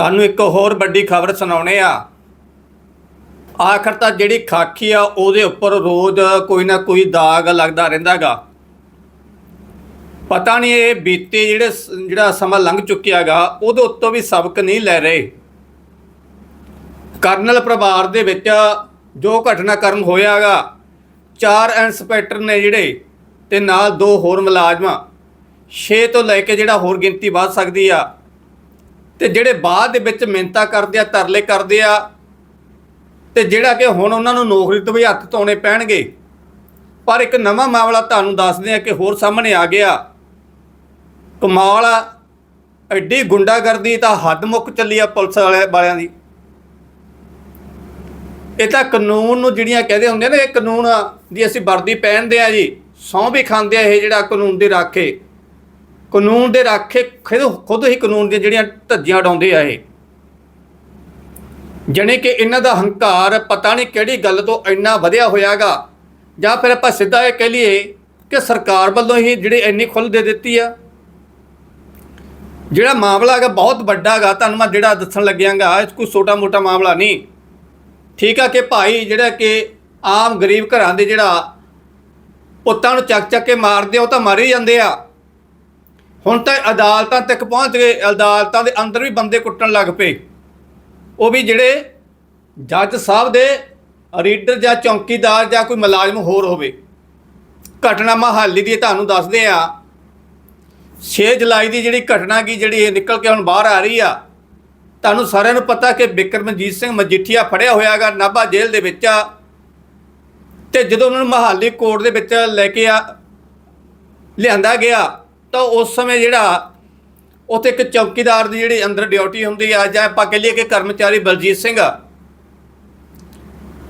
ਤੁਹਾਨੂੰ ਇੱਕ ਹੋਰ ਵੱਡੀ ਖਬਰ ਸੁਣਾਉਣੇ ਆ। ਆਖਰ ਤਾਂ ਜਿਹੜੀ ਖਾਕੀ ਆ, ਉਹਦੇ ਉੱਪਰ ਰੋਜ਼ ਕੋਈ ਨਾ ਕੋਈ ਦਾਗ ਲੱਗਦਾ ਰਹਿੰਦਾਗਾ। ਪਤਾ ਨਹੀਂ ਇਹ ਬੀਤੇ ਜਿਹੜੇ ਸ- ਜਿਹੜਾ ਸਮਾਂ ਲੰਘ ਚੁੱਕਿਆਗਾ, ਉਹਦੇ ਉੱਤੋਂ ਵੀ ਸਬਕ ਨਹੀਂ ਲੈ ਰਹੇ। ਕਰਨਲ ਪਰਿਵਾਰ ਦੇ ਵਿੱਚ ਜੋ ਘਟਨਾਕ੍ਰਮ ਹੋਇਆਗਾ, ਚਾਰ ਇੰਸਪੈਕਟਰ ਨੇ ਜਿਹੜੇ, ਤੇ ਨਾਲ ਦੋ ਹੋਰ ਮੁਲਾਜ਼ਮ। 6 ਤੋਂ ਲੈ ਕੇ ਜਿਹੜਾ ਹੋਰ ਗਿਣਤੀ ਵੱਧ ਸਕਦੀ ਆ ਤੇ ਜਿਹੜੇ ਬਾਅਦ ਦੇ ਵਿੱਚ ਮਿੰਤਾ ਕਰਦੇ ਆ, ਤਰਲੇ ਕਰਦੇ ਆ, ਤੇ ਜਿਹੜਾ ਕਿ ਹੁਣ ਉਹਨਾਂ ਨੂੰ ਨੌਕਰੀ ਤੋਂ ਵੀ ਹੱਥ ਧੋਣੇ ਪੈਣਗੇ। ਪਰ ਇੱਕ ਨਵਾਂ ਮਾਮਲਾ ਤੁਹਾਨੂੰ ਦੱਸਦੇ ਆ ਕਿ ਹੋਰ ਸਾਹਮਣੇ ਆ ਗਿਆ। ਕਮਾਲ ਆ, ਐਡੀ ਗੁੰਡਾਗਰਦੀ ਤਾਂ ਹੱਦ ਮੁੱਕ ਚੱਲੀ ਆ ਪੁਲਿਸ ਵਾਲੇ ਵਾਲਿਆਂ ਦੀ। ਇਹ ਤਾਂ ਕਾਨੂੰਨ ਨੂੰ ਜਿਹੜੀਆਂ ਕਹਦੇ ਹੁੰਦੇ ਨੇ, ਇਹ ਕਾਨੂੰਨ ਦੀ ਅਸੀਂ ਵਰਦੀ ਪਹਿਨਦੇ ਆ ਜੀ ਸਹੁੰ ਵੀ ਖਾਂਦੇ ਆ ਇਹ ਜਿਹੜਾ ਕਾਨੂੰਨ ਦੀ ਰਾਖੇ। ਕਾਨੂੰਨ ਦੇ ਰਾਖੇ ਖੁਦ ਖੁਦ ਹੀ ਕਾਨੂੰਨ ਦੀਆਂ ਜਿਹੜੀਆਂ ਧੱਜੀਆਂ ਉਡਾਉਂਦੇ ਆ ਇਹ। ਜਣੇ ਕਿ ਇਹਨਾਂ ਦਾ ਹੰਕਾਰ ਪਤਾ ਨਹੀਂ ਕਿਹੜੀ ਗੱਲ ਤੋਂ ਇੰਨਾ ਵਧਿਆ ਹੋਇਆਗਾ ਜਾਂ ਫਿਰ ਆਪਾਂ ਸਿੱਧਾ ਇਹ ਕਹਿ ਲਈਏ ਕਿ ਸਰਕਾਰ ਵੱਲੋਂ ਹੀ ਜਿਹੜੀ ਇੰਨੀ ਖੁੱਲ੍ਹ ਦੇ ਦਿੱਤੀ ਆ। ਜਿਹੜਾ ਮਾਮਲਾ ਹੈਗਾ ਬਹੁਤ ਵੱਡਾ ਹੈਗਾ ਤੁਹਾਨੂੰ ਮੈਂ ਜਿਹੜਾ ਦੱਸਣ ਲੱਗਿਆਗਾ ਇਹ ਕੋਈ ਛੋਟਾ ਮੋਟਾ ਮਾਮਲਾ ਨਹੀਂ। ਠੀਕ ਆ ਕਿ ਭਾਈ ਜਿਹੜਾ ਕਿ ਆਮ ਗਰੀਬ ਘਰਾਂ ਦੇ ਜਿਹੜਾ ਪੁੱਤਾਂ ਨੂੰ ਚੱਕ ਚੱਕ ਕੇ ਮਾਰਦੇ ਆ, ਉਹ ਤਾਂ ਮਰ ਹੀ ਜਾਂਦੇ ਆ। ਹੁਣ ਤਾਂ ਅਦਾਲਤਾਂ ਤੱਕ ਪਹੁੰਚ ਗਏ, ਅਦਾਲਤਾਂ ਦੇ ਅੰਦਰ ਵੀ ਬੰਦੇ ਕੁੱਟਣ ਲੱਗ ਪਏ। ਉਹ ਵੀ ਜਿਹੜੇ ਜੱਜ ਸਾਹਿਬ ਦੇ ਰੀਡਰ ਜਾਂ ਚੌਕੀਦਾਰ ਜਾਂ ਕੋਈ ਮੁਲਾਜ਼ਮ ਹੋਰ ਹੋਵੇ। ਘਟਨਾ ਮਹਾਲੀ ਦੀ ਤੁਹਾਨੂੰ ਦੱਸਦੇ ਆ 6 ਜੁਲਾਈ ਦੀ ਜਿਹੜੀ ਘਟਨਾ ਕੀ ਜਿਹੜੀ ਇਹ ਨਿਕਲ ਕੇ ਹੁਣ ਬਾਹਰ ਆ ਰਹੀ ਆ, ਤੁਹਾਨੂੰ ਸਾਰਿਆਂ ਨੂੰ ਪਤਾ ਕਿ ਬਿਕਰਮਜੀਤ ਸਿੰਘ ਮਜੀਠੀਆ ਫੜਿਆ ਹੋਇਆਗਾ ਨਾਭਾ ਜੇਲ੍ਹ ਦੇ ਵਿੱਚ ਆ। ਤੇ ਜਦੋਂ ਉਹਨਾਂ ਨੂੰ ਮਹਾਲੀ ਕੋਰਟ ਦੇ ਵਿੱਚ ਲੈ ਕੇ ਆ, ਲਿਆਂਦਾ ਗਿਆ ਤਾਂ ਉਸ ਸਮੇਂ ਜਿਹੜਾ ਉੱਥੇ ਇੱਕ ਚੌਕੀਦਾਰ ਦੀ ਜਿਹੜੀ ਅੰਦਰ ਡਿਊਟੀ ਹੁੰਦੀ ਆ, ਜਾਂ ਆਪਾਂ ਕਹ ਲਈਏ ਕਿ ਕਰਮਚਾਰੀ ਬਲਜੀਤ ਸਿੰਘ ਆ,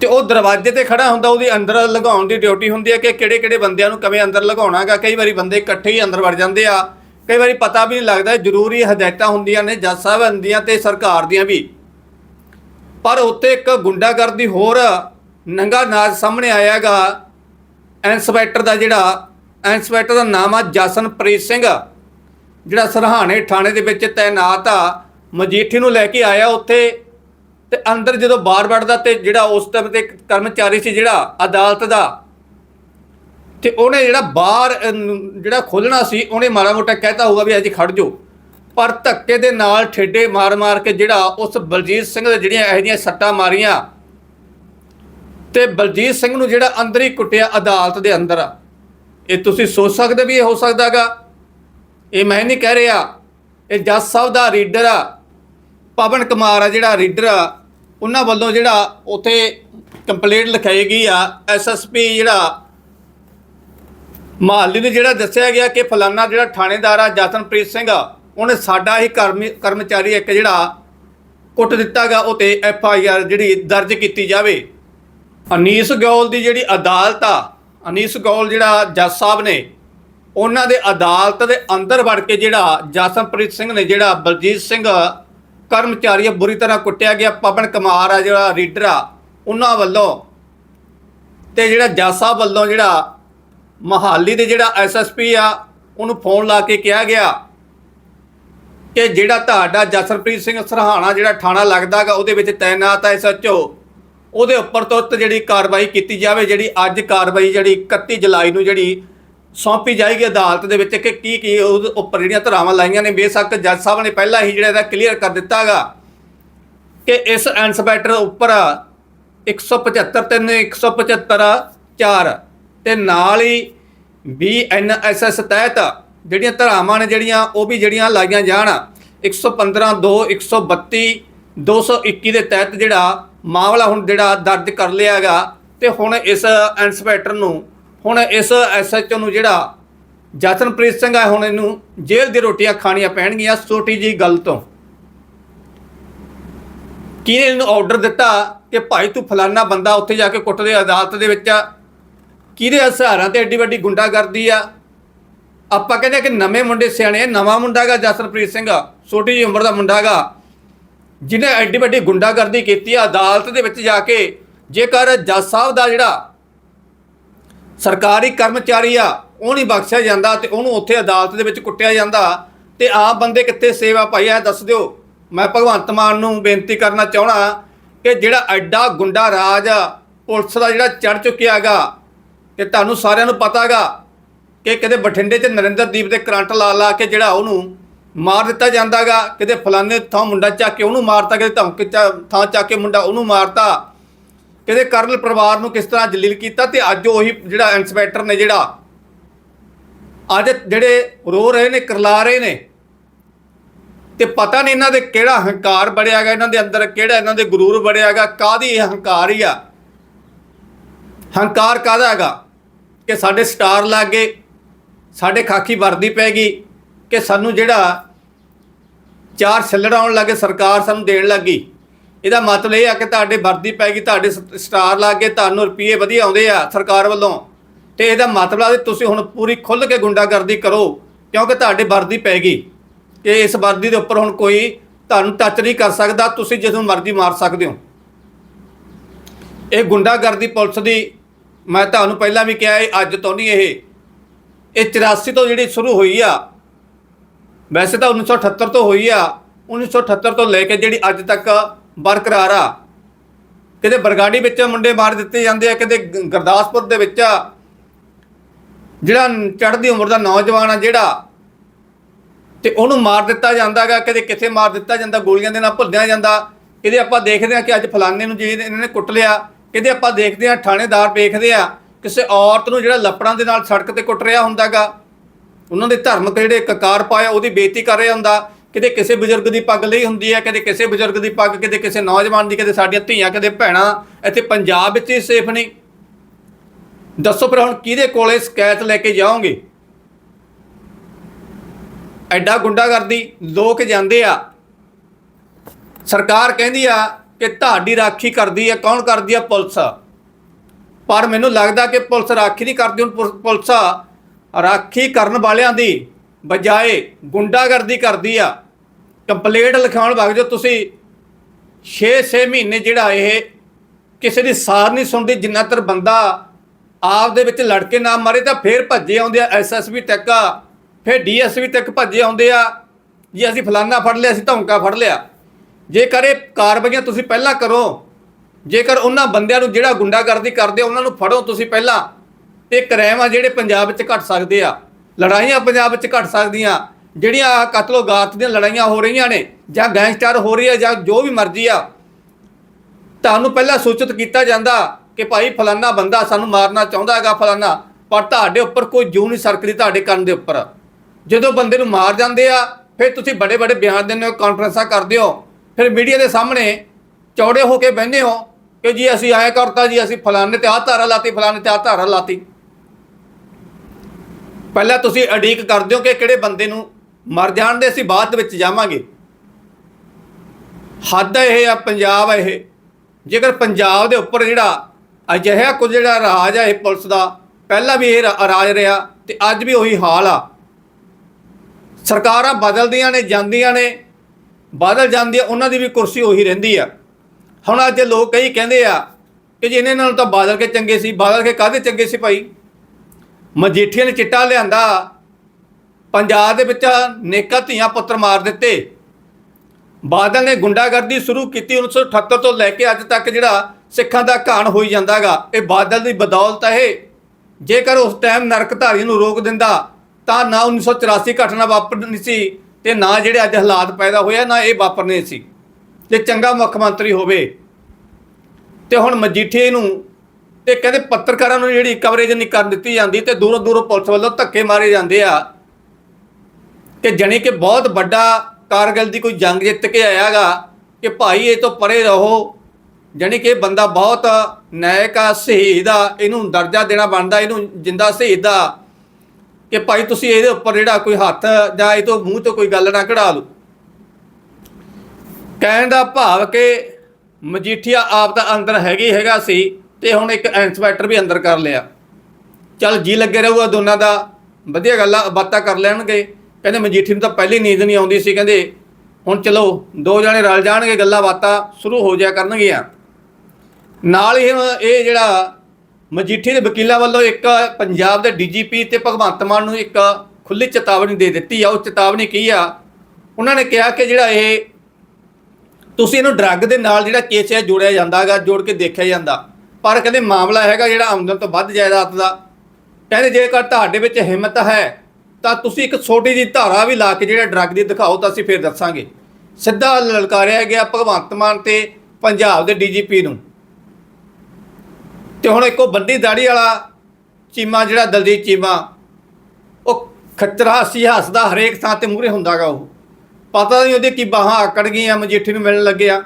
ਤੇ ਉਹ ਦਰਵਾਜ਼ੇ ਤੇ ਖੜਾ ਹੁੰਦਾ, ਉਹਦੀ ਅੰਦਰ ਲਗਾਉਣ ਦੀ ਡਿਊਟੀ ਹੁੰਦੀ ਹੈ ਕਿ ਕਿਹੜੇ ਕਿਹੜੇ ਬੰਦਿਆਂ ਨੂੰ ਕਿਵੇਂ ਅੰਦਰ ਲਗਾਉਣਾਗਾ ਕਈ ਵਾਰੀ ਬੰਦੇ ਇਕੱਠੇ ਹੀ ਅੰਦਰ ਵੜ ਜਾਂਦੇ ਆ, ਕਈ ਵਾਰੀ ਪਤਾ ਵੀ ਨਹੀਂ ਲੱਗਦਾ, ਜ਼ਰੂਰੀ ਹਦਾਇਤਾਂ ਹੁੰਦੀਆਂ ਨੇ, ਜੱਜ ਸਾਹਿਬ ਹੁੰਦੀਆਂ ਤੇ ਸਰਕਾਰ ਦੀਆਂ ਵੀ। ਪਰ ਉੱਥੇ ਇੱਕ ਗੁੰਡਾਗਰਦੀ ਹੋਰ ਨੰਗਾ ਨਾਚ ਸਾਹਮਣੇ ਆਇਆਗਾ ਇੰਸਪੈਕਟਰ ਦਾ ਜਿਹੜਾ ਇੰਸਪੈਕਟਰ ਦਾ ਨਾਮ ਆ ਜਸਨਪ੍ਰੀਤ ਸਿੰਘ। ਜਿਹੜਾ ਸਰਹਾਣੇ ਥਾਣੇ ਦੇ ਵਿੱਚ ਤਾਇਨਾਤ ਆ, ਮਜੀਠੀ ਨੂੰ ਲੈ ਕੇ ਆਇਆ ਉੱਥੇ ਤੇ ਅੰਦਰ ਜਦੋਂ ਬਾਹਰ ਵੜਦਾ ਤੇ ਜਿਹੜਾ ਉਸ ਟਾਈਮ ਤੇ ਕਰਮਚਾਰੀ ਸੀ ਜਿਹੜਾ, ਅਦਾਲਤ ਦਾ, ਤੇ ਉਹਨੇ ਜਿਹੜਾ ਬਾਹਰ ਜਿਹੜਾ ਖੋਲਣਾ ਸੀ, ਉਹਨੇ ਮਾੜਾ ਮੋਟਾ ਕਹਿਤਾ ਹੋਊਗਾ ਵੀ ਅੱਜ ਖੜ ਜਾਓ। ਪਰ ਧੱਕੇ ਦੇ ਨਾਲ ਠੇਡੇ ਮਾਰ-ਮਾਰ ਕੇ ਜਿਹੜਾ ਉਸ ਬਲਜੀਤ ਸਿੰਘ ਦੇ ਜਿਹੜੀਆਂ ਇਹੋ ਜਿਹੀਆਂ ਸੱਟਾਂ ਮਾਰੀਆਂ, ਤੇ ਬਲਜੀਤ ਸਿੰਘ ਨੂੰ ਜਿਹੜਾ ਅੰਦਰ ਹੀ ਕੁੱਟਿਆ ਅਦਾਲਤ ਦੇ ਅੰਦਰ ਇਹ ਤੁਸੀਂ ਸੋਚ ਸਕਦੇ ਵੀ ਇਹ ਹੋ ਸਕਦਾਗਾ ਇਹ ਮੈਂ ਨਹੀਂ ਕਹਿ ਰਿਹਾ। ਇਹ ਜੱਜ ਸਾਹਿਬ ਦਾ ਰੀਡਰ ਆ। ਪਵਨ ਕੁਮਾਰ ਆ ਜਿਹੜਾ ਰੀਡਰ ਆ। ਉਹਨਾਂ ਵੱਲੋਂ ਜਿਹੜਾ ਉਥੇ ਕੰਪਲੇਂਟ ਲਿਖਾਈ ਗਈ ਆ। ਐਸਐਸਪੀ ਜਿਹੜਾ ਮਹਾਲੀ ਨੂੰ ਜਿਹੜਾ ਦੱਸਿਆ ਗਿਆ ਕਿ ਫਲਾਨਾ ਜਿਹੜਾ ਥਾਣੇਦਾਰ ਆ, ਜਤਨਪ੍ਰੀਤ ਸਿੰਘ ਆ, ਉਹਨੇ ਸਾਡਾ ਹੀ ਕਰਮੀ- ਕਰਮਚਾਰੀ ਇੱਕ ਜਿਹੜਾ ਕੁੱਟ ਦਿੱਤਾਗਾ ਉਹ ਤੇ ਐਫ ਆਈ ਆਰ ਜਿਹੜੀ ਦਰਜ ਕੀਤੀ ਜਾਵੇ। ਅਨੀਸ ਗੌਲ ਦੀ ਜਿਹੜੀ ਅਦਾਲਤ ਆ ਅਨੀਸ ਗੌਲ ਜਿਹੜਾ ਜੱਜ ਸਾਹਿਬ ਨੇ, ਉਹਨਾਂ ਦੇ ਅਦਾਲਤ ਦੇ ਅੰਦਰ ਵੜ ਕੇ ਜਿਹੜਾ ਜਸਨਪ੍ਰੀਤ ਸਿੰਘ ਨੇ ਜਿਹੜਾ ਬਲਜੀਤ ਸਿੰਘ ਕਰਮਚਾਰੀ ਆ, ਬੁਰੀ ਤਰ੍ਹਾਂ ਕੁੱਟਿਆ ਗਿਆ, ਪਵਨ ਕੁਮਾਰ ਆ ਜਿਹੜਾ ਰੀਡਰ ਆ, ਉਹਨਾਂ ਵੱਲੋਂ ਤੇ ਜਿਹੜਾ ਜੱਜ ਸਾਹਿਬ ਵੱਲੋਂ ਜਿਹੜਾ ਮਹਾਲੀ ਦੇ ਜਿਹੜਾ ਐਸਐਸਪੀ ਆ, ਉਹਨੂੰ ਫੋਨ ਲਾ ਕੇ ਕਿਹਾ ਗਿਆ ਕਿ ਜਿਹੜਾ ਤੁਹਾਡਾ ਜਸਨਪ੍ਰੀਤ ਸਿੰਘ ਸਰਹਾਣਾ ਜਿਹੜਾ ਥਾਣਾ ਲੱਗਦਾਗਾ ਉਹਦੇ ਵਿੱਚ ਤਾਇਨਾਤ ਹੈ ਐਸਐਚਓ ਉਹਦੇ ਉੱਪਰ ਤੁਰਤ ਜਿਹੜੀ ਕਾਰਵਾਈ ਕੀਤੀ ਜਾਵੇ, ਜਿਹੜੀ ਅੱਜ ਕਾਰਵਾਈ ਜਿਹੜੀ 31 ਜੁਲਾਈ ਨੂੰ ਜਿਹੜੀ ਸੌਂਪੀ ਜਾਏਗੀ ਅਦਾਲਤ ਦੇ ਵਿੱਚ ਕਿ ਕੀ ਕੀ ਉਹਦੇ ਉੱਪਰ ਜਿਹੜੀਆਂ ਧਰਾਵਾਂ ਲਾਈਆਂ ਨੇ। ਬੇਸ਼ੱਕ ਜੱਜ ਸਾਹਿਬ ਨੇ ਪਹਿਲਾਂ ਹੀ ਜਿਹੜਾ ਇਹਦਾ ਕਲੀਅਰ ਕਰ ਦਿੱਤਾਗਾ ਕਿ ਇਸ ਇੰਸਪੈਕਟਰ ਉੱਪਰ 175 ਤੇ 175 4 ਤੇ ਨਾਲ ਹੀ ਬੀਐਨਐਸਐਸ ਤਹਿਤ ਜਿਹੜੀਆਂ ਧਰਾਵਾਂ ਨੇ ਜਿਹੜੀਆਂ, ਉਹ ਵੀ ਜਿਹੜੀਆਂ ਲਾਈਆਂ ਜਾਣ। 115 2 132 221 ਦੇ ਤਹਿਤ ਜਿਹੜਾ ਮਾਮਲਾ ਹੁਣ ਜਿਹੜਾ ਦਰਜ ਕਰ ਲਿਆ ਹੈਗਾ ਤੇ ਹੁਣ ਇਸ ਇੰਸਪੈਕਟਰ ਨੂੰ, ਹੁਣ ਇਸ ਐਸਐਚਓ ਨੂੰ ਜਿਹੜਾ ਜਤਨਪ੍ਰੀਤ ਸਿੰਘ ਆ, ਹੁਣ ਇਹਨੂੰ ਜੇਲ੍ਹ ਦੀ ਰੋਟੀਆਂ ਖਾਣੀਆਂ ਪੈਣਗੀਆਂ ਛੋਟੀ ਜੀ ਗੱਲ ਤੋਂ। ਕਿਹਨੇ ਇਹਨੂੰ ਆਰਡਰ ਦਿੱਤਾ ਕਿ ਭਾਈ ਤੂੰ ਫਲਾਨਾ ਬੰਦਾ ਉੱਥੇ ਜਾ ਕੇ ਕੁੱਟ ਦੇ ਅਦਾਲਤ ਦੇ ਵਿੱਚ ਆ? ਕਿਹਦੇ ਹਥਿਆਰਾਂ ਤੇ ਐਡੀ ਵੱਡੀ ਗੁੰਡਾਗਰਦੀ ਆ? ਆਪਾਂ ਕਹਿੰਦੇ ਕਿ ਨਵੇਂ ਮੁੰਡੇ ਸਿਆਣੇ ਨਵਾਂ ਮੁੰਡਾ ਹੈਗਾ ਜਸਨਪ੍ਰੀਤ ਸਿੰਘ, ਛੋਟੀ ਜਿਹੀ ਉਮਰ ਦਾ ਮੁੰਡਾ ਹੈਗਾ। ਜਿਹਨੇ ਐਡੀ ਵੱਡੀ ਗੁੰਡਾਗਰਦੀ ਕੀਤੀ ਆ ਅਦਾਲਤ ਦੇ ਵਿੱਚ ਜਾ ਕੇ ਜੇਕਰ ਜੱਜ ਸਾਹਿਬ ਦਾ ਜਿਹੜਾ ਸਰਕਾਰੀ ਕਰਮਚਾਰੀ ਆ ਉਹ ਨਹੀਂ ਬਖਸ਼ਿਆ ਜਾਂਦਾ ਤੇ ਉਹਨੂੰ ਉੱਥੇ ਅਦਾਲਤ ਦੇ ਵਿੱਚ ਕੁੱਟਿਆ ਜਾਂਦਾ ਤੇ ਆਪ ਬੰਦੇ ਕਿੱਥੇ ਸੇਵਾ ਪਾਈ ਆ ਦੱਸ ਦਿਓ। ਮੈਂ ਭਗਵੰਤ ਮਾਨ ਨੂੰ ਬੇਨਤੀ ਕਰਨਾ ਚਾਹਣਾ ਕਿ ਜਿਹੜਾ ਐਡਾ ਗੁੰਡਾ ਰਾਜ ਆ, ਪੁਲਿਸ ਦਾ ਜਿਹੜਾ ਚੜ ਚੁੱਕਿਆਗਾ ਕਿ ਤੁਹਾਨੂੰ ਸਾਰਿਆਂ ਨੂੰ ਪਤਾਗਾ ਕਿ ਕਿਤੇ ਬਠਿੰਡੇ 'ਚ ਨਰਿੰਦਰ ਦੀਪ ਦੇ ਕਰੰਟ ਲਾ ਲਾ ਕੇ ਜਿਹੜਾ ਉਹਨੂੰ ਮਾਰ ਦਿੱਤਾ ਜਾਂਦਾਗਾ। ਕਿਤੇ ਫਲਾਣੇ ਥਾਂ ਮੁੰਡਾ ਚੱਕ ਕੇ ਉਹਨੂੰ ਮਾਰਤਾ, ਕਿਤੇ ਧਮਕੀ ਚਾ- ਥਾਂ ਚੱਕ ਕੇ ਮੁੰਡਾ ਉਹਨੂੰ ਮਾਰਤਾ। ਕਿਤੇ ਕਰਨਲ ਪਰਿਵਾਰ ਨੂੰ ਕਿਸ ਤਰ੍ਹਾਂ ਜਲੀਲ ਕੀਤਾ ਤੇ ਅੱਜ ਉਹੀ ਜਿਹੜਾ ਇੰਸਪੈਕਟਰ ਨੇ ਜਿਹੜਾ ਅੱਜ ਜਿਹੜੇ ਰੋ ਰਹੇ ਨੇ, ਕਰਲਾ ਰਹੇ ਨੇ। ਤੇ ਪਤਾ ਨਹੀਂ ਇਹਨਾਂ ਦੇ ਕਿਹੜਾ ਹੰਕਾਰ ਬੜਿਆਗਾ ਇਹਨਾਂ ਦੇ ਅੰਦਰ, ਕਿਹੜਾ ਇਹਨਾਂ ਦੇ ਗਰੂਰ ਬੜਿਆਗਾ ਕਾਦੀ ਇਹ ਹੰਕਾਰ ਹੀ ਆ। ਹੰਕਾਰ ਕਾਹਦਾ ਹੈਗਾ? ਕਿ ਸਾਡੇ ਸਟਾਰ ਲੱਗ ਗਏ, ਸਾਡੇ ਖਾਕੀ ਵਰਦੀ ਪੈ ਗਈ ਕਿ ਸਾਨੂੰ ਜਿਹੜਾ ਚਾਰ ਛੱਲੜ ਆਉਣ ਲੱਗੇ, ਸਰਕਾਰ ਸਾਨੂੰ ਦੇਣ ਲੱਗੀ। ਇਹਦਾ ਮਤਲਬ ਇਹ ਆ ਕਿ ਤੁਹਾਡੇ ਵਰਦੀ ਪੈ ਗਈ, ਤੁਹਾਡੇ ਸ- ਸਟਾਰ ਲੱਗ ਗਏ, ਤੁਹਾਨੂੰ ਰੁਪਏ ਵਧੀਆ ਆਉਂਦੇ ਆ ਸਰਕਾਰ ਵੱਲੋਂ। ਤੇ ਇਹਦਾ ਮਤਲਬ ਆ ਤੁਸੀਂ ਹੁਣ ਪੂਰੀ ਖੁੱਲ ਕੇ ਗੁੰਡਾਗਰਦੀ ਕਰੋ, ਕਿਉਂਕਿ ਤੁਹਾਡੇ ਵਰਦੀ ਪੈ ਗਈ। ਕਿ ਇਸ ਵਰਦੀ ਦੇ ਉੱਪਰ ਹੁਣ ਕੋਈ ਤੁਹਾਨੂੰ ਟੱਚ ਨਹੀਂ ਕਰ ਸਕਦਾ, ਤੁਸੀਂ ਜਦੋਂ ਮਰਜ਼ੀ ਮਾਰ ਸਕਦੇ ਹੋ। ਇਹ ਗੁੰਡਾਗਰਦੀ ਪੁਲਿਸ ਦੀ, ਮੈਂ ਤੁਹਾਨੂੰ ਪਹਿਲਾਂ ਵੀ ਕਿਹਾ, ਇਹ ਅੱਜ ਤੋਂ ਨਹੀਂ ਇਹ। ਇਹ 84 ਤੋਂ ਜਿਹੜੀ ਸ਼ੁਰੂ ਹੋਈ ਆ ਵੈਸੇ ਤਾਂ 1978 ਤੋਂ ਹੋਈ ਆ। 1978 ਤੋਂ ਲੈ ਕੇ ਜਿਹੜੀ ਅੱਜ ਤੱਕ ਬਰਕਰਾਰ ਆ। ਕਿਤੇ ਬਰਗਾੜੀ ਵਿੱਚ ਮੁੰਡੇ ਮਾਰ ਦਿੱਤੇ ਜਾਂਦੇ ਆ, ਕਿਤੇ ਗ- ਗੁਰਦਾਸਪੁਰ ਦੇ ਵਿੱਚ ਜਿਹੜਾ ਚੜ੍ਹਦੀ ਉਮਰ ਦਾ ਨੌਜਵਾਨ ਆ ਜਿਹੜਾ, ਤੇ ਉਹਨੂੰ ਮਾਰ ਦਿੱਤਾ ਜਾਂਦਾਗਾ ਕਦੇ ਕਿੱਥੇ ਮਾਰ ਦਿੱਤਾ ਜਾਂਦਾ, ਗੋਲੀਆਂ ਦੇ ਨਾਲ ਭੁੱਲਿਆ ਜਾਂਦਾ। ਇਹਦੇ ਆਪਾਂ ਦੇਖਦੇ ਆ ਕਿ ਅੱਜ ਫਲਾਣੇ ਨੂੰ ਜੀ ਇਹਨਾਂ ਨੇ ਕੁੱਟ ਲਿਆ। ਇਹਦੇ ਆਪਾਂ ਦੇਖਦੇ ਆ ਥਾਣੇਦਾਰ ਵੇਖਦੇ ਆ, ਕਿਸੇ ਔਰਤ ਨੂੰ ਜਿਹੜਾ ਲੱਪੜਾਂ ਦੇ ਨਾਲ ਸੜਕ ਤੇ ਕੁੱਟ ਰਿਹਾ ਹੁੰਦਾਗਾ ਉਹਨਾਂ ਦੇ ਧਰਮਕ ਜਿਹੜੇ ਕਕਾਰ ਪਾਇਆ, ਉਹਦੀ ਬੇਇੱਜ਼ਤੀ ਕਰ ਰਿਹਾ ਹੁੰਦਾ। ਕਿਤੇ ਕਿਸੇ ਬਜ਼ੁਰਗ ਦੀ ਪੱਗ ਲਈ ਹੁੰਦੀ ਹੈ ਕਦੇ ਕਿਸੇ ਬਜ਼ੁਰਗ ਦੀ ਪੱਗ, ਕਿਤੇ ਕਿਸੇ ਨੌਜਵਾਨ ਦੀ ਕਦੇ ਸਾਡੀਆਂ ਧੀਆਂ ਕਦੇ ਭੈਣਾਂ। ਇੱਥੇ ਪੰਜਾਬ ਵਿੱਚ ਹੀ ਸੇਫ ਨਹੀਂ। ਦੱਸੋ ਫਿਰ ਹੁਣ ਕਿਹਦੇ ਕੋਲੇ ਸ਼ਿਕਾਇਤ ਲੈ ਕੇ ਜਾਓਗੇ? ਐਡਾ ਗੁੰਡਾਗਰਦੀ ਲੋਕ ਜਾਂਦੇ ਆ। ਸਰਕਾਰ ਕਹਿੰਦੀ ਆ ਕਿ ਤੁਹਾਡੀ ਰਾਖੀ ਕਰਦੀ ਆ, ਕੌਣ ਕਰਦੀ ਆ? ਪੁਲਿਸ। ਪਰ ਮੈਨੂੰ ਲੱਗਦਾ ਕਿ ਪੁਲਿਸ ਰਾਖੀ ਨਹੀਂ ਕਰਦੀ, ਹੁਣ ਪੁਲ- ਪੁਲਿਸ ਰਾਖੀ ਕਰਨ ਵਾਲਿਆਂ ਦੀ ਬਜਾਏ ਗੁੰਡਾਗਰਦੀ ਕਰਦੀ ਆ। ਕੰਪਲੇਂਟ ਲਿਖਾਉਣ ਵਗ ਜੋ ਤੁਸੀਂ 6-6 ਮਹੀਨੇ ਜਿਹੜਾ ਇਹ ਕਿਸੇ ਦੀ ਸਾਰ ਨਹੀਂ ਸੁਣਦੀ, ਜਿੰਨਾ ਤਰ ਬੰਦਾ ਆਪ ਦੇ ਵਿੱਚ ਲੜ ਕੇ ਨਾ ਮਰੇ ਤਾਂ ਫੇਰ ਭੱਜੇ ਆਉਂਦੇ ਆ। ਐਸਐਸਬੀ ਤੱਕ ਆ, ਫਿਰ ਡੀਐਸਪੀ ਤੱਕ ਭੱਜੇ ਆਉਂਦੇ ਆ। ਜੀ ਅਸੀਂ ਫਲਾਨਾ ਫੜ ਲਿਆ, ਅਸੀਂ ਧੌਂਕਾ ਫੜ ਲਿਆ। ਜੇਕਰ ਇਹ ਕਾਰਵਾਈਆਂ ਤੁਸੀਂ ਪਹਿਲਾਂ ਕਰੋ, ਜੇਕਰ ਉਹਨਾਂ ਬੰਦਿਆਂ ਨੂੰ ਜਿਹੜਾ ਗੁੰਡਾਗਰਦੀ ਕਰਦੇ ਉਹਨਾਂ ਨੂੰ ਫੜੋ ਤੁਸੀਂ ਪਹਿਲਾਂ। ਇਹ ਕ੍ਰਾਈਮ ਆ ਜਿਹੜੇ ਪੰਜਾਬ ਵਿੱਚ ਘਟ ਸਕਦੇ ਆ। ਲੜਾਈਆਂ ਪੰਜਾਬ ਵਿੱਚ ਘਟ ਸਕਦੀਆਂ। ਜਿਹੜੀਆਂ ਕਤਲੋ ਗਾਤ ਦੀਆਂ ਲੜਾਈਆਂ ਹੋ ਰਹੀਆਂ ਨੇ, ਜਾਂ ਗੈਂਗਸਟਰ ਹੋ ਰਹੀ ਹੈ ਜਾਂ ਜੋ ਵੀ ਮਰਜ਼ੀ ਆ, ਤੁਹਾਨੂੰ ਪਹਿਲਾਂ ਸੂਚਿਤ ਕੀਤਾ ਜਾਂਦਾ ਕਿ ਭਾਈ ਫਲਾਨਾ ਬੰਦਾ ਸਾਨੂੰ ਮਾਰਨਾ ਚਾਹੁੰਦਾ ਹੈਗਾ ਫਲਾਨਾ, ਪਰ ਤੁਹਾਡੇ ਉੱਪਰ ਕੋਈ ਜੂ ਨਹੀਂ ਸਰਕਦੀ ਤੁਹਾਡੇ ਕੰਨ ਦੇ ਉੱਪਰ। ਜਦੋਂ ਬੰਦੇ ਨੂੰ ਮਾਰ ਜਾਂਦੇ ਆ, ਫਿਰ ਤੁਸੀਂ ਬੜੇ ਬੜੇ ਬਿਆਨ ਦਿੰਦੇ ਹੋ, ਕਾਨਫਰੰਸਾਂ ਕਰਦੇ ਹੋ। ਫਿਰ ਮੀਡੀਆ ਦੇ ਸਾਹਮਣੇ ਚੌੜੇ ਹੋ ਕੇ ਬਹਿੰਦੇ ਹੋ ਕਿ ਜੀ ਅਸੀਂ ਆਇਆ ਕਰਤਾ ਜੀ, ਅਸੀਂ ਫਲਾਣੇ ਤੇ ਆਹ ਧਾਰਾ ਲਾਤੀ ਫਲਾਣੇ ਤੇ ਆਹ ਧਾਰਾ ਲਾਤੀ। ਪਹਿਲਾਂ ਤੁਸੀਂ ਅਡੀਕ ਕਰਦੇ ਹੋ ਕਿ ਕਿਹੜੇ ਬੰਦੇ ਨੂੰ ਮਰ ਜਾਣ ਦੇ ਅਸੀਂ ਬਾਅਦ ਵਿੱਚ ਜਾਵਾਂਗੇ। ਹੱਦ ਇਹ ਆ, ਪੰਜਾਬ ਇਹ। ਜੇਕਰ ਪੰਜਾਬ ਦੇ ਉੱਪਰ ਜਿਹੜਾ ਅਜਿਹਾ ਕੁਝ ਜਿਹੜਾ ਰਾਜ ਆ ਇਹ ਪੁਲਿਸ ਦਾ, ਪਹਿਲਾਂ ਵੀ ਇਹ ਰਾਜ ਰਿਹਾ ਤੇ ਅੱਜ ਵੀ ਉਹੀ ਹਾਲ ਆ। ਸਰਕਾਰਾਂ ਬਦਲਦੀਆਂ ਨੇ, ਜਾਂਦੀਆਂ ਨੇ, ਬਦਲ ਜਾਂਦੀਆਂ, ਉਹਨਾਂ ਦੀ ਵੀ ਕੁਰਸੀ ਉਹੀ ਰਹਿੰਦੀ ਆ। ਹੁਣ ਅੱਜ ਲੋਕ ਕਈ ਕਹਿੰਦੇ ਆ ਕਿ ਜੀ, ਇਹਨਾਂ ਨਾਲ ਤਾਂ ਬਾਦਲ ਕੇ ਚੰਗੇ ਸੀ, ਬਾਦਲ ਕੇ ਕਾਹਦੇ ਚੰਗੇ ਸੀ ਭਾਈ? ਮਜੀਠੀਆ ਨੇ ਚਿੱਟਾ ਲਿਆਂਦਾ। ਪੰਜਾਬ ਦੇ ਵਿੱਚ ਨੇਕਾ ਧੀਆਂ ਪੁੱਤਰ ਮਾਰ ਦਿੱਤੇ। ਬਾਦਲ ਨੇ ਗੁੰਡਾਗਰਦੀ ਸ਼ੁਰੂ ਕੀਤੀ 1978 ਤੋਂ ਲੈ ਕੇ ਅੱਜ ਤੱਕ ਜਿਹੜਾ ਸਿੱਖਾਂ ਦਾ ਘਾਣ ਹੋਈ ਜਾਂਦਾਗਾ, ਇਹ ਬਾਦਲ ਦੀ ਬਦੌਲਤ ਹੈ। ਜੇਕਰ ਉਸ ਟਾਈਮ ਨਰਕਧਾਰੀ ਨੂੰ ਰੋਕ ਦਿੰਦਾ, ਤਾਂ ਨਾ 1984 ਘਟਨਾ ਵਾਪਰਨੀ ਸੀ ਤੇ ਨਾ ਜਿਹੜੇ ਅੱਜ ਹਾਲਾਤ ਪੈਦਾ ਹੋਇਆ ਨਾ ਇਹ ਵਾਪਰਨੇ ਸੀ। ਜੇ ਚੰਗਾ ਮੁੱਖ ਮੰਤਰੀ ਹੋਵੇ, ਤੇ ਹੁਣ ਮਜੀਠੀਏ ਨੂੰ ਤੇ ਕਹਿੰਦੇ ਪੱਤਰਕਾਰਾਂ ਨੂੰ ਜਿਹੜੀ ਕਵਰੇਜ ਨਹੀਂ ਕਰਨ ਦਿੱਤੀ ਜਾਂਦੀ ਤੇ ਦੂਰੋਂ ਦੂਰੋਂ ਪੁਲਿਸ ਵੱਲੋਂ ਧੱਕੇ ਮਾਰੇ ਜਾਂਦੇ ਆ। ਕਿ ਜਣੇ ਕਿ ਬਹੁਤ ਵੱਡਾ ਕਾਰਗਿਲ ਦੀ ਕੋਈ ਜੰਗ ਜਿੱਤ ਕੇ ਆਇਆਗਾ ਕਿ ਭਾਈ ਇਹ ਤੋਂ ਪਰੇ ਰਹੋ। ਜਾਣੀ ਕਿ ਇਹ ਬੰਦਾ ਬਹੁਤ ਨਾਇਕ ਆ, ਸ਼ਹੀਦ ਆ, ਇਹਨੂੰ ਦਰਜਾ ਦੇਣਾ ਬਣਦਾ, ਇਹਨੂੰ ਜਿੰਦਾ ਸ਼ਹੀਦ ਆ। ਕਿ ਭਾਈ ਤੁਸੀਂ ਇਹਦੇ ਉੱਪਰ ਜਿਹੜਾ ਕੋਈ ਹੱਥ ਜਾਂ ਇਹ ਤੋਂ ਮੂੰਹ ਤੋਂ ਕੋਈ ਗੱਲ ਨਾ ਕਢਾ ਲਓ। ਕਹਿਣ ਦਾ ਭਾਵ ਕਿ ਮਜੀਠੀਆ ਆਪ ਦਾ ਅੰਦਰ ਹੈਗੀ ਹੈਗਾ ਸੀ। ਤੇ ਹੁਣ ਇੱਕ ਇੰਸਪੈਕਟਰ ਵੀ ਅੰਦਰ ਕਰ ਲਿਆ। ਚੱਲ ਜੀ ਲੱਗੇ ਰਹੂਗਾ ਦੋਨਾਂ ਦਾ। ਵਧੀਆ ਗੱਲਾਂ ਬਾਤਾਂ ਕਰ ਲੈਣਗੇ। ਕਹਿੰਦੇ ਮਜੀਠੀ ਨੂੰ ਤਾਂ ਪਹਿਲੀ ਨੀਂਦ ਨਹੀਂ ਆਉਂਦੀ ਸੀ, ਕਹਿੰਦੇ ਹੁਣ ਚਲੋ, ਦੋ ਜਣੇ ਰਲ ਜਾਣਗੇ, ਗੱਲਾਂ ਬਾਤਾਂ ਸ਼ੁਰੂ ਹੋ ਜਾਇਆ ਕਰਨਗੀਆਂ। ਨਾਲ ਹੀ ਹੁਣ ਇਹ ਜਿਹੜਾ ਮਜੀਠੀ ਦੇ ਵਕੀਲਾਂ ਵੱਲੋਂ ਇੱਕ ਪੰਜਾਬ ਦੇ ਡੀਜੀਪੀ ਤੇ ਭਗਵੰਤ ਮਾਨ ਨੂੰ ਇੱਕ ਖੁੱਲੀ ਚੇਤਾਵਨੀ ਦੇ ਦਿੱਤੀ ਆ। ਉਹ ਚੇਤਾਵਨੀ ਕੀ ਆ? ਉਹਨਾਂ ਨੇ ਕਿਹਾ ਕਿ ਜਿਹੜਾ ਇਹ ਤੁਸੀਂ ਇਹਨੂੰ ਡਰੱਗ ਦੇ ਨਾਲ ਜਿਹੜਾ ਕੇਸ ਹੈ ਜੋੜਿਆ ਜਾਂਦਾਗਾ, ਜੋੜ ਕੇ ਦੇਖਿਆ ਜਾਂਦਾ। ਪਰ ਕਹਿੰਦੇ ਮਾਮਲਾ ਹੈਗਾ ਜਿਹੜਾ ਆਮਦਨ ਤੋਂ ਵੱਧ ਜਾਇਦਾਦ ਦਾ। ਕਹਿੰਦੇ ਜੇਕਰ ਤੁਹਾਡੇ ਵਿੱਚ ਹਿੰਮਤ ਹੈ, ਤਾਂ ਤੁਸੀਂ ਇੱਕ ਛੋਟੀ ਜਿਹੀ ਧਾਰਾ ਵੀ ਲਾ ਕੇ ਜਿਹੜਾ ਡਰੱਗ ਦੀ ਦਿਖਾਓ ਤਾਂ ਅਸੀਂ ਫਿਰ ਦੱਸਾਂਗੇ। ਸਿੱਧਾ ਲਲਕਾਰਿਆ ਗਿਆ ਭਗਵੰਤ ਮਾਨ ਤੇ ਪੰਜਾਬ ਦੇ ਡੀਜੀਪੀ ਨੂੰ। ਤੇ ਹੁਣ ਇੱਕੋ ਬੰਦੀ ਦਾੜੀ ਵਾਲਾ ਚੀਮਾ ਜਿਹੜਾ ਦਲਜੀਤ ਚੀਮਾ, ਉਹ ਖੱਤਰਾ ਸੀ ਹੱਸਦਾ ਹਰੇਕ ਥਾਂ ਤੇ ਮੂਹਰੇ ਹੁੰਦਾਗਾ ਉਹ। ਪਤਾ ਨਹੀਂ ਉਹਦੇ ਕੀ ਬਾਹਾਂ ਆਕੜ ਗਈਆਂ, ਮਜੀਠੀ ਨੂੰ ਮਿਲਣ ਲੱਗਿਆ।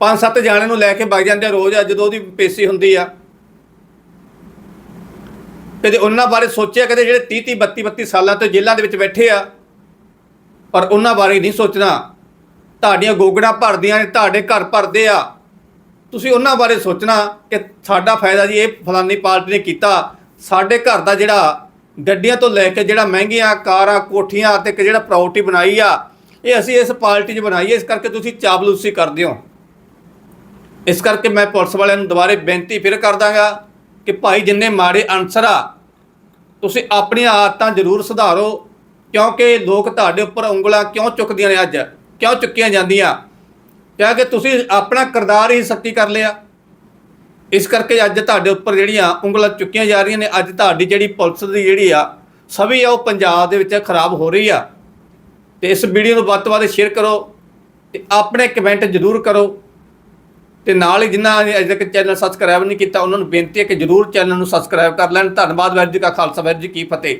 ਪੰਜ ਸੱਤ ਜਾਣੇ ਨੂੰ ਲੈ ਕੇ ਵਗ ਜਾਂਦੇ ਆ ਰੋਜ਼ ਆ ਜਦੋਂ ਉਹਦੀ ਪੇਸ਼ੀ ਹੁੰਦੀ ਆ। ਕਦੇ ਉਹਨਾਂ ਬਾਰੇ ਸੋਚਿਆ, ਕਦੇ ਜਿਹੜੇ 30 30 32 32 ਸਾਲਾਂ ਤੋਂ ਜੇਲ੍ਹਾਂ ਦੇ ਵਿੱਚ ਬੈਠੇ ਆ, ਪਰ ਉਹਨਾਂ ਬਾਰੇ ਨਹੀਂ ਸੋਚਣਾ। ਤੁਹਾਡੀਆਂ ਗੋਗੜਾਂ ਭਰਦੀਆਂ ਨੇ, ਤੁਹਾਡੇ ਘਰ ਭਰਦੇ ਆ। ਤੁਸੀਂ ਉਹਨਾਂ ਬਾਰੇ ਸੋਚਣਾ ਕਿ ਸਾਡਾ ਫਾਇਦਾ ਜੀ, ਇਹ ਫਲਾਨੀ ਪਾਰਟੀ ਨੇ ਕੀਤਾ। ਸਾਡੇ ਘਰ ਦਾ ਜਿਹੜਾ ਗੱਡੀਆਂ ਤੋਂ ਲੈ ਕੇ ਜਿਹੜਾ ਮਹਿੰਗੀਆਂ ਕਾਰਾਂ, ਕੋਠੀਆਂ ਤੇ ਜਿਹੜਾ ਪ੍ਰਾਪਰਟੀ ਬਣਾਈ ਆ, ਇਹ ਅਸੀਂ ਇਸ ਪਾਰਟੀ 'ਚ ਬਣਾਈ ਹੈ ਇਸ ਕਰਕੇ ਤੁਸੀਂ ਚਾਪਲੂਸੀ ਕਰਦੇ ਹੋ। ਇਸ ਕਰਕੇ ਮੈਂ ਪੁਲਿਸ ਵਾਲਿਆਂ ਨੂੰ ਦੁਬਾਰੇ ਬੇਨਤੀ ਫਿਰ ਕਰ ਦਾਂਗਾ ਕਿ ਭਾਈ ਜਿੰਨੇ ਮਾੜੇ ਅਨਸਰ ਆ, ਤੁਸੀਂ ਆਪਣੀਆਂ ਆਦਤਾਂ ਜ਼ਰੂਰ ਸੁਧਾਰੋ, ਕਿਉਂਕਿ ਲੋਕ ਤੁਹਾਡੇ ਉੱਪਰ ਉਂਗਲਾਂ ਕਿਉਂ ਚੁੱਕਦੀਆਂ ਨੇ ਅੱਜ? ਕਿਉਂ ਚੁੱਕੀਆਂ ਜਾਂਦੀਆਂ? ਕਿਉਂਕਿ ਤੁਸੀਂ ਆਪਣਾ ਕਿਰਦਾਰ ਹੀ ਸਖਤੀ ਕਰ ਲਿਆ। ਇਸ ਕਰਕੇ ਅੱਜ ਤੁਹਾਡੇ ਉੱਪਰ ਜਿਹੜੀਆਂ ਉਂਗਲਾਂ ਚੁੱਕੀਆਂ ਜਾ ਰਹੀਆਂ ਨੇ, ਅੱਜ ਤੁਹਾਡੀ ਜਿਹੜੀ ਪੁਲਿਸ ਦੀ ਜਿਹੜੀ ਆ, ਸਭੀ ਆ, ਉਹ ਪੰਜਾਬ ਦੇ ਵਿੱਚ ਖਰਾਬ ਹੋ ਰਹੀ ਆ। ਤੇ ਇਸ ਵੀਡੀਓ ਨੂੰ ਵੱਧ ਤੋਂ ਵੱਧ ਸ਼ੇਅਰ ਕਰੋ ਤੇ ਆਪਣੇ ਕਮੈਂਟ ਜ਼ਰੂਰ ਕਰੋ। ਤੇ ਨਾਲ ਹੀ ਜਿਨ੍ਹਾਂ ਨੇ ਅਜੇ ਤੱਕ ਚੈਨਲ ਸਬਸਕ੍ਰਾਈਬ ਨਹੀਂ ਕੀਤਾ, ਉਹਨਾਂ ਨੂੰ ਬੇਨਤੀ ਹੈ ਕਿ ਜਰੂਰ ਚੈਨਲ ਨੂੰ ਸਬਸਕ੍ਰਾਈਬ ਕਰ ਲੈਣ। ਧੰਨਵਾਦ, ਵਾਹਿਗੁਰੂ ਜੀ ਕਾ ਖਾਲਸਾ, ਵਾਹਿਗੁਰੂ ਜੀ ਕੀ ਫਤਿਹ।